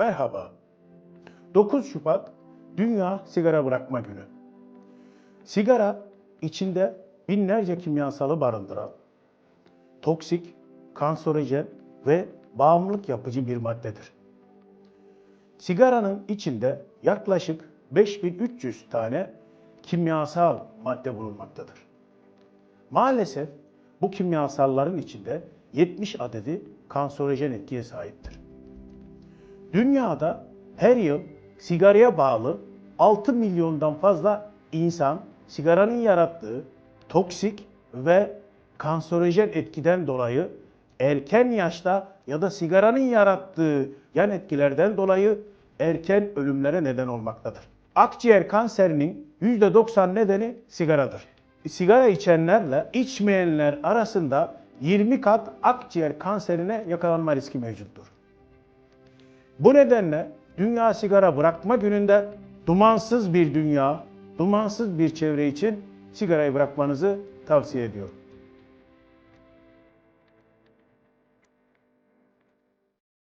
Merhaba. 9 Şubat Dünya Sigara Bırakma Günü. Sigara içinde binlerce kimyasalı barındıran, toksik, kanserojen ve bağımlılık yapıcı bir maddedir. Sigaranın içinde yaklaşık 5300 tane kimyasal madde bulunmaktadır. Maalesef bu kimyasalların içinde 70 adedi kanserojen etkiye sahiptir. Dünyada her yıl sigaraya bağlı 6 milyondan fazla insan sigaranın yarattığı toksik ve kanserojen etkiden dolayı erken yaşta ya da sigaranın yarattığı yan etkilerden dolayı erken ölümlere neden olmaktadır. Akciğer kanserinin %90 nedeni sigaradır. Sigara içenlerle içmeyenler arasında 20 kat akciğer kanserine yakalanma riski mevcuttur. Bu nedenle Dünya Sigara Bırakma Günü'nde dumansız bir dünya, dumansız bir çevre için sigarayı bırakmanızı tavsiye ediyorum.